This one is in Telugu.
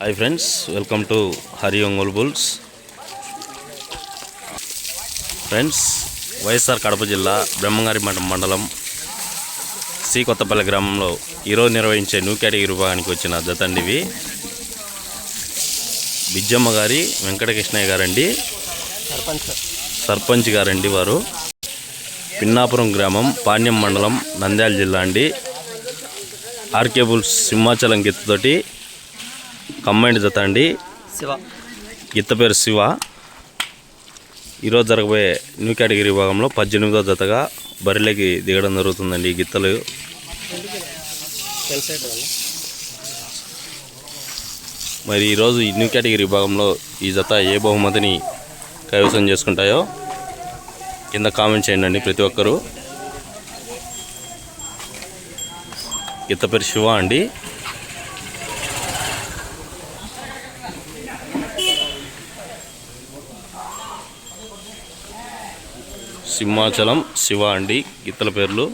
Hi friends welcome to Hari Ongole bulls friends YSR Kadapa జిల్లా బ్రహ్మంగారి మఠం మండలం సి కొత్తపల్లి గ్రామంలో ఈరోజు నిర్వహించే న్యూ కేటగిరీ విభాగానికి వచ్చిన జతండి బిజ్జమ్మ గారి వెంకటకృష్ణయ్య గారండి. సర్పంచ్ సర్పంచ్ గారండి వారు. పిన్నాపురం గ్రామం పాణ్యం మండలం నంద్యాల జిల్లా అండి. ఆర్కే బుల్స్ సింహాచలం గిత్తతోటి కంబైండ్ జత అండి. శివ. గిత్త పేరు శివ. ఈరోజు జరగబోయే న్యూ కేటగిరీ విభాగంలో పద్దెనిమిదో జతగా బరిలోకి దిగడం జరుగుతుందండి ఈ గిత్తలు. మరి ఈరోజు ఈ న్యూ కేటగిరీ విభాగంలో ఈ జత ఏ బహుమతిని కైవసం చేసుకుంటాయో కింద కామెంట్ చేయండి ప్రతి ఒక్కరూ. గిత్త పేరు శివ అండి. సింహాచలం శివ అండి. గిత్తల పేర్లు